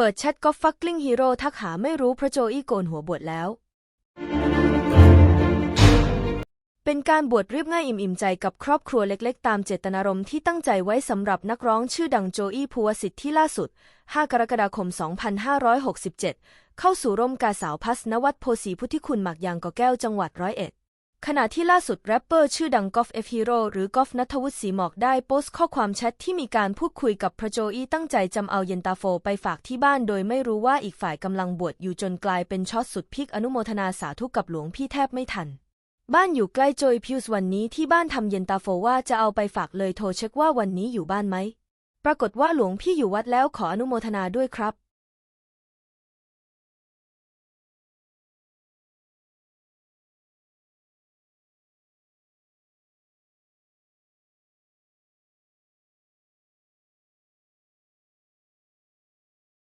เปิดแชทก็ฟักกลิ้งฮีโร่ทักหาไม่รู้เพราะโจอี้โกนหัวบวชแล้ว เป็นการบวชเรียบง่ายอิ่มๆใจกับครอบครัวเล็กๆ ตามเจตนารมณ์ที่ตั้งใจไว้สำหรับนักร้องชื่อดังโจอี้ภูวสิทธิ์ที่ล่าสุด 5 กรกฎาคม 2567 เข้าสู่ร่มกาสาวพัสนวัตโพสีพุทธิคุณหมักยางก่อแก้วจังหวัดร้อยเอ็ด ขณะที่ล่าสุดแรปเปอร์ชื่อดังกอฟเอฟฮีโร่หรือกอฟนัทวุฒิศรีหมอกได้โพสต์ข้อความแชทที่มีการพูดคุยกับพระโจอี้ตั้งใจจำเอาเย็นตาโฟไปฝากที่บ้านโดยไม่รู้ว่าอีกฝ่ายกำลังบวชอยู่จนกลายเป็นช็อตสุดพีคอนุโมทนาสาธุกับหลวงพี่แทบไม่ทัน บ้านอยู่ใกล้โจยพิวส์วันนี้ที่บ้านทำเย็นตาโฟว่าจะเอาไปฝากเลยโทรเช็คว่าวันนี้อยู่บ้านไหม ปรากฏว่าหลวงพี่อยู่วัดแล้วขออนุโมทนาด้วยครับ